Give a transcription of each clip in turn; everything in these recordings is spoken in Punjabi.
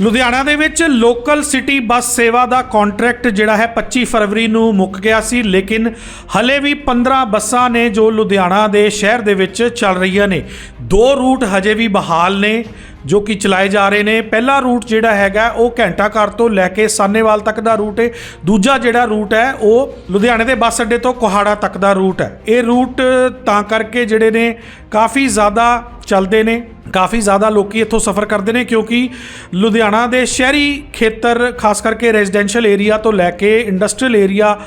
ਲੁਧਿਆਣਾ ਦੇ ਵਿੱਚ ਲੋਕਲ ਸਿਟੀ ਬੱਸ ਸੇਵਾ ਦਾ ਕੰਟਰੈਕਟ ਜਿਹੜਾ ਹੈ 25 ਫਰਵਰੀ ਨੂੰ ਮੁੱਕ ਗਿਆ ਸੀ, ਲੇਕਿਨ ਹਲੇ ਵੀ 15 ਬੱਸਾਂ ਨੇ ਜੋ ਲੁਧਿਆਣਾ ਦੇ ਸ਼ਹਿਰ ਦੇ ਵਿੱਚ ਚੱਲ ਰਹੀਆਂ ਨੇ। ਦੋ ਰੂਟ ਹਜੇ ਵੀ ਬਹਾਲ ਨੇ, ਜੋ ਕਿ ਚਲਾਏ ਜਾ ਰਹੇ ਨੇ। ਪਹਿਲਾ ਰੂਟ ਜਿਹੜਾ ਹੈਗਾ, ਉਹ ਘੰਟਾ ਘਰ ਤੋਂ ਲੈ ਕੇ ਸਾਨੇਵਾਲ ਤੱਕ ਦਾ ਰੂਟ ਹੈ ਦੂਜਾ ਜਿਹੜਾ ਰੂਟ ਹੈ, ਉਹ ਲੁਧਿਆਣੇ ਦੇ ਬੱਸ ਅੱਡੇ ਤੋਂ ਕੋਹਾੜਾ ਤੱਕ ਦਾ ਰੂਟ ਹੈ। ਇਹ ਰੂਟ ਤਾਂ ਕਰਕੇ ਜਿਹੜੇ ਨੇ ਕਾਫੀ ਜ਼ਿਆਦਾ ਚੱਲਦੇ ਨੇ। ਕਾਫੀ ਜ਼ਿਆਦਾ ਲੋਕੀ ਇੱਥੋਂ ਸਫ਼ਰ ਕਰਦੇ ਨੇ ਕਿਉਂਕਿ ਲੁਧਿਆਣਾ ਦੇ ਸ਼ਹਿਰੀ ਖੇਤਰ, ਖਾਸ ਕਰਕੇ ਰੈਜ਼ੀਡੈਂਸ਼ੀਅਲ ਏਰੀਆ ਤੋਂ ਲੈ ਕੇ ਇੰਡਸਟਰੀਅਲ ਏਰੀਆ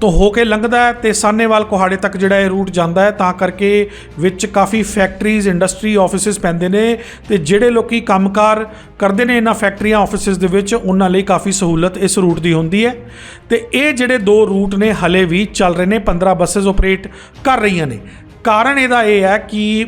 ਤੋਂ ਹੋ ਕੇ ਲੰਘਦਾ ਹੈ ਤੇ ਸਾਨੇਵਾਲ ਕੋਹਾੜੇ ਤੱਕ ਜਿਹੜਾ ਇਹ ਰੂਟ ਜਾਂਦਾ ਹੈ, ਤਾਂ ਕਰਕੇ ਵਿੱਚ ਕਾਫੀ ਫੈਕਟਰੀਜ਼, ਇੰਡਸਟਰੀ ਆਫਿਸਿਸ ਪੈਂਦੇ ਨੇ ਤੇ ਜਿਹੜੇ ਲੋਕੀ ਕੰਮਕਾਰ ਕਰਦੇ ਨੇ ਇਹਨਾਂ ਫੈਕਟਰੀਆਂ ਆਫਿਸਿਸ ਦੇ ਵਿੱਚ, ਉਹਨਾਂ ਲਈ ਕਾਫੀ ਸਹੂਲਤ ਇਸ ਰੂਟ ਦੀ ਹੁੰਦੀ ਹੈ। ਤੇ ਇਹ ਜਿਹੜੇ ਦੋ ਰੂਟ ਨੇ, ਹਲੇ ਵੀ ਚੱਲ ਰਹੇ ਨੇ 15 ਬੱਸਸ ਆਪਰੇਟ ਕਰ ਰਹੀਆਂ ਨੇ। ਕਾਰਨ ਇਹਦਾ ਇਹ ਹੈ ਕਿ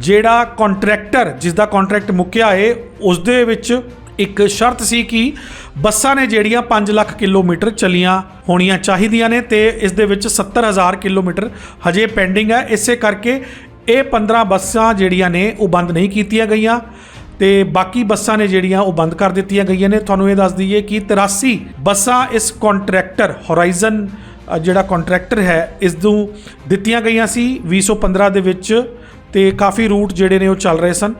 ਜਿਹੜਾ ਕੰਟਰੈਕਟਰ ਜਿਸ ਦਾ ਕੰਟਰੈਕਟ ਮੁੱਕਿਆ ਏ ਉਸ ਦੇ ਵਿੱਚ ਇੱਕ ਸ਼ਰਤ ਸੀ ਕਿ ਬੱਸਾਂ ਨੇ ਜਿਹੜੀਆਂ 5 ਲੱਖ ਕਿਲੋਮੀਟਰ ਚਲੀਆਂ ਹੋਣੀਆਂ ਚਾਹੀਦੀਆਂ ਨੇ ਤੇ ਇਸ ਦੇ ਵਿੱਚ 70000 ਕਿਲੋਮੀਟਰ ਹਜੇ ਪੈਂਡਿੰਗ ਹੈ। ਇਸੇ ਕਰਕੇ ਇਹ 15 ਬੱਸਾਂ ਜਿਹੜੀਆਂ ਨੇ, ਉਹ ਬੰਦ ਨਹੀਂ ਕੀਤੀਆਂ ਗਈਆਂ ਤੇ ਬਾਕੀ ਬੱਸਾਂ ਨੇ ਜਿਹੜੀਆਂ, ਉਹ ਬੰਦ ਕਰ ਦਿੱਤੀਆਂ ਗਈਆਂ ਨੇ। ਤੁਹਾਨੂੰ ਇਹ ਦੱਸ ਦਈਏ ਕਿ 83 ਬੱਸਾਂ ਇਸ ਕੰਟਰੈਕਟਰ ਹੋਰਾਈਜ਼ਨ ਜਿਹੜਾ ਕੰਟਰੈਕਟਰ ਹੈ, ਇਸ ਨੂੰ ਦਿੱਤੀਆਂ ਗਈਆਂ ਸੀ। 2015 ਦੇ ਵਿੱਚ ਤੇ ਕਾਫੀ ਰੂਟ ਜਿਹੜੇ ਨੇ ਉਹ ਚੱਲ ਰਹੇ ਸਨ।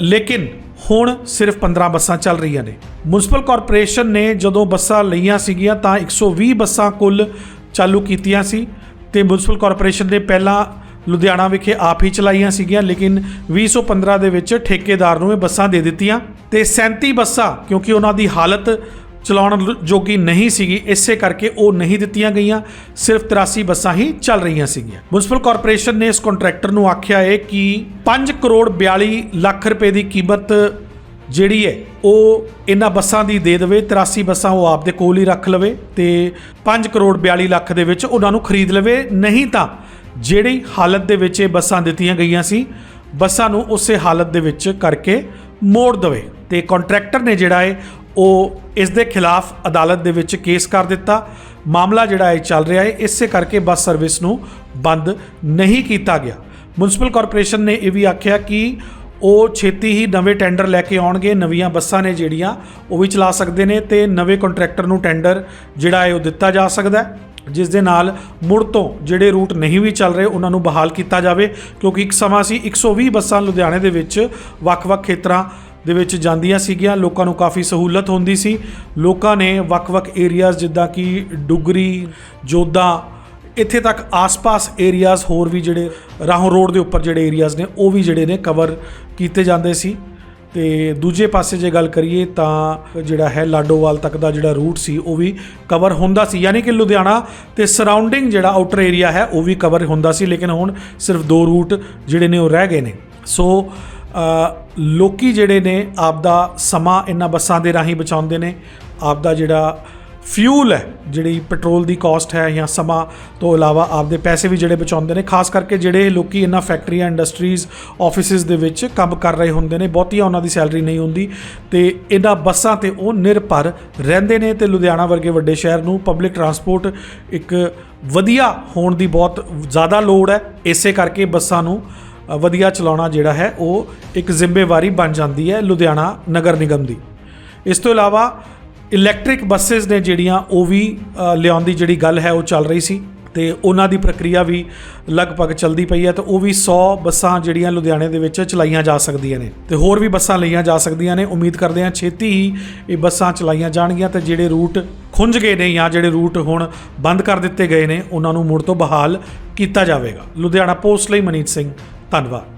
ਲੇਕਿਨ ਹੁਣ ਸਿਰਫ 15 ਬੱਸਾਂ ਚੱਲ ਰਹੀਆਂ ਨੇ। ਮਿਊਨਿਸਪਲ ਕਾਰਪੋਰੇਸ਼ਨ ਨੇ ਜਦੋਂ ਬੱਸਾਂ ਲਈਆਂ ਸੀਗੀਆਂ ਤਾਂ 120 ਬੱਸਾਂ ਕੁੱਲ ਚਾਲੂ ਕੀਤੀਆਂ ਸੀ ਤੇ ਮਿਊਨਿਸਪਲ ਕਾਰਪੋਰੇਸ਼ਨ ਨੇ ਪਹਿਲਾਂ ਲੁਧਿਆਣਾ ਵਿਖੇ ਆਪ ਹੀ ਚਲਾਈਆਂ ਸੀਗੀਆਂ, ਲੇਕਿਨ 2015 ਦੇ ਵਿੱਚ ਠੇਕੇਦਾਰ ਨੂੰ ਇਹ ਬੱਸਾਂ ਦੇ ਦਿੱਤੀਆਂ ਤੇ 37 ਬੱਸਾਂ, ਕਿਉਂਕਿ ਉਹਨਾਂ ਦੀ ਹਾਲਤ ਚਲਾਉਣ ਜੋਗੀ ਨਹੀਂ ਸੀਗੀ, ਇਸੇ ਕਰਕੇ ਉਹ ਨਹੀਂ ਦਿੱਤੀਆਂ ਗਈਆਂ। ਸਿਰਫ 83 ਬੱਸਾਂ ਹੀ ਚੱਲ ਰਹੀਆਂ ਸੀਗੀਆਂ। ਮਿਊਨਿਸਪਲ ਕਾਰਪੋਰੇਸ਼ਨ ਨੇ ਇਸ ਕੰਟਰੈਕਟਰ ਨੂੰ ਆਖਿਆ ਹੈ ਕਿ 5 ਕਰੋੜ 42 ਲੱਖ ਰੁਪਏ ਦੀ ਕੀਮਤ ਜਿਹੜੀ ਹੈ ਉਹ ਇਹਨਾਂ ਬੱਸਾਂ ਦੀ ਦੇ ਦੇਵੇ 83 ਬੱਸਾਂ ਉਹ ਆਪ ਦੇ ਕੋਲ ਹੀ ਰੱਖ ਲਵੇ ਤੇ 5 ਕਰੋੜ 42 ਲੱਖ ਦੇ ਵਿੱਚ ਉਹਨਾਂ ਨੂੰ ਖਰੀਦ ਲਵੇ। ਨਹੀਂ ਤਾਂ ਜਿਹੜੀ ਹਾਲਤ ਦੇ ਵਿੱਚ ਇਹ ਬੱਸਾਂ ਦਿੱਤੀਆਂ ਗਈਆਂ ਸੀ, ਬੱਸਾਂ ਨੂੰ ਉਸੇ ਹਾਲਤ ਦੇ ਵਿੱਚ ਕਰਕੇ ਮੋੜ ਦੇਵੇ। ਤੇ ਕੰਟਰੈਕਟਰ ਨੇ ਜਿਹੜਾ ਹੈ ਉਹ ਇਸ ਦੇ ਖਿਲਾਫ ਅਦਾਲਤ ਦੇ ਵਿੱਚ ਕੇਸ ਕਰ ਦਿੱਤਾ। ਮਾਮਲਾ ਜਿਹੜਾ ਹੈ ਚੱਲ ਰਿਹਾ ਹੈ, ਇਸੇ ਕਰਕੇ ਬੱਸ ਸਰਵਿਸ ਨੂੰ ਬੰਦ ਨਹੀਂ ਕੀਤਾ ਗਿਆ। ਮਿਊਨਿਸਪਲ ਕਾਰਪੋਰੇਸ਼ਨ ਨੇ ਇਹ ਵੀ ਆਖਿਆ ਕਿ ਉਹ ਛੇਤੀ ਹੀ ਨਵੇਂ ਟੈਂਡਰ ਲੈ ਕੇ ਆਉਣਗੇ, ਨਵੀਆਂ ਬੱਸਾਂ ਨੇ ਜਿਹੜੀਆਂ ਉਹ ਵੀ ਚਲਾ ਸਕਦੇ ਨੇ ਤੇ ਨਵੇਂ ਕੰਟਰੈਕਟਰ ਨੂੰ ਟੈਂਡਰ ਜਿਹੜਾ ਹੈ ਉਹ ਦਿੱਤਾ ਜਾ ਸਕਦਾ ਹੈ, ਜਿਸ ਦੇ ਨਾਲ ਮੁੜ ਤੋਂ ਜਿਹੜੇ ਰੂਟ ਨਹੀਂ ਵੀ ਚੱਲ ਰਹੇ ਉਹਨਾਂ ਨੂੰ ਬਹਾਲ ਕੀਤਾ ਜਾਵੇ, ਕਿਉਂਕਿ ਇੱਕ ਸਮਾਂ ਸੀ 120 ਬੱਸਾਂ ਲੁਧਿਆਣੇ ਦੇ ਵਿੱਚ ਵੱਖ-ਵੱਖ ਖੇਤਰਾਂ ਦੇ ਵਿੱਚ ਜਾਂਦੀਆਂ ਸੀਗੀਆਂ। ਲੋਕਾਂ ਨੂੰ ਕਾਫੀ ਸਹੂਲਤ ਹੁੰਦੀ ਸੀ। ਲੋਕਾਂ ਨੇ ਵੱਖ-ਵੱਖ ਏਰੀਆਜ਼ ਜਿੱਦਾਂ ਕਿ ਡੁਗਰੀ, ਜੋਧਾ, ਇੱਥੇ ਤੱਕ ਆਸ-ਪਾਸ ਏਰੀਆਜ਼ ਹੋਰ ਵੀ ਜਿਹੜੇ ਰਾਹੋਂ ਰੋਡ ਦੇ ਉੱਪਰ ਜਿਹੜੇ ਏਰੀਆਜ਼ ਨੇ, ਉਹ ਵੀ ਜਿਹੜੇ ਨੇ ਕਵਰ ਕੀਤੇ ਜਾਂਦੇ ਸੀ। ਤੇ ਦੂਜੇ ਪਾਸੇ ਜੇ ਗੱਲ ਕਰੀਏ ਤਾਂ ਜਿਹੜਾ ਹੈ ਲਾਡੋਵਾਲ ਤੱਕ ਦਾ ਜਿਹੜਾ ਰੂਟ ਸੀ, ਉਹ ਵੀ ਕਵਰ ਹੁੰਦਾ ਸੀ। ਯਾਨੀ ਕਿ ਲੁਧਿਆਣਾ ਤੇ ਸਰਾਊਂਡਿੰਗ ਜਿਹੜਾ ਆਊਟਰ ਏਰੀਆ ਹੈ, ਉਹ ਵੀ ਕਵਰ ਹੁੰਦਾ ਸੀ। ਲੇਕਿਨ ਹੁਣ ਸਿਰਫ ਦੋ ਰੂਟ ਜਿਹੜੇ ਨੇ, ਉਹ ਰਹਿ ਗਏ ਨੇ। ਸੋ ਲੋਕੀ ਜਿਹੜੇ ਨੇ ਆਪਦਾ ਸਮਾਂ ਇਹਨਾਂ ਬੱਸਾਂ ਦੇ ਰਾਹੀਂ ਬਚਾਉਂਦੇ ਨੇ, ਆਪਦਾ ਜਿਹੜਾ ਫਿਊਲ ਹੈ, ਜਿਹੜੀ ਪੈਟਰੋਲ ਦੀ ਕਾਸਟ ਹੈ ਜਾਂ ਸਮਾਂ ਤੋਂ ਇਲਾਵਾ ਆਪਦੇ ਪੈਸੇ ਵੀ ਜਿਹੜੇ ਬਚਾਉਂਦੇ ਨੇ, ਖਾਸ ਕਰਕੇ ਜਿਹੜੇ ਲੋਕੀ ਇਹਨਾਂ ਫੈਕਟਰੀਆਂ ਇੰਡਸਟਰੀਜ਼ ਆਫਿਸਿਸ ਦੇ ਵਿੱਚ ਕੰਮ ਕਰ ਰਹੇ ਹੁੰਦੇ ਨੇ, ਬਹੁਤੀਆਂ ਉਹਨਾਂ ਦੀ ਸੈਲਰੀ ਨਹੀਂ ਹੁੰਦੀ ਤੇ ਇਹਨਾਂ ਬੱਸਾਂ ਤੇ ਉਹ ਨਿਰਭਰ ਰਹਿੰਦੇ ਨੇ ਤੇ ਲੁਧਿਆਣਾ ਵਰਗੇ ਵੱਡੇ ਸ਼ਹਿਰ ਨੂੰ ਪਬਲਿਕ ਟਰਾਂਸਪੋਰਟ ਇੱਕ ਵਧੀਆ ਹੋਣ ਦੀ ਬਹੁਤ ਜ਼ਿਆਦਾ ਲੋੜ ਹੈ, ਇਸੇ ਕਰਕੇ ਬੱਸਾਂ ਨੂੰ ਵਧੀਆ ਚਲਾਉਣਾ ਜਿਹੜਾ ਹੈ, ਉਹ ਇੱਕ ਜ਼ਿੰਮੇਵਾਰੀ ਬਣ ਜਾਂਦੀ ਹੈ ਲੁਧਿਆਣਾ ਨਗਰ ਨਿਗਮ ਦੀ। ਇਸ ਤੋਂ ਇਲਾਵਾ ਇਲੈਕਟ੍ਰਿਕ ਬੱਸਸ ਨੇ ਜਿਹੜੀਆਂ, ਉਹ ਵੀ ਲਿਆਉਣ ਦੀ ਜਿਹੜੀ ਗੱਲ ਹੈ, ਉਹ ਚੱਲ ਰਹੀ ਸੀ ਤੇ ਉਹਨਾਂ ਦੀ ਪ੍ਰਕਿਰਿਆ ਵੀ ਲਗਭਗ ਚੱਲਦੀ ਪਈ ਹੈ ਤੇ ਉਹ ਵੀ 100 ਬੱਸਾਂ ਜਿਹੜੀਆਂ ਲੁਧਿਆਣੇ ਦੇ ਵਿੱਚ ਚਲਾਈਆਂ ਜਾ ਸਕਦੀਆਂ ਨੇ ਤੇ ਹੋਰ ਵੀ ਬੱਸਾਂ ਲਈਆਂ ਜਾ ਸਕਦੀਆਂ ਨੇ। ਉਮੀਦ ਕਰਦੇ ਹਾਂ ਛੇਤੀ ਹੀ ਇਹ ਬੱਸਾਂ ਚਲਾਈਆਂ ਜਾਣਗੀਆਂ ਤੇ ਜਿਹੜੇ ਰੂਟ ਖੁੰਝ ਗਏ ਨੇ ਜਾਂ ਜਿਹੜੇ ਰੂਟ ਹੁਣ ਬੰਦ ਕਰ ਦਿੱਤੇ ਗਏ ਨੇ, ਉਹਨਾਂ ਨੂੰ ਮੁੜ ਤੋਂ ਬਹਾਲ ਕੀਤਾ ਜਾਵੇਗਾ। ਲੁਧਿਆਣਾ ਪੋਸਟ ਲਈ ਮਨੀਤ ਸਿੰਘ ਧੰਨਵਾਦ।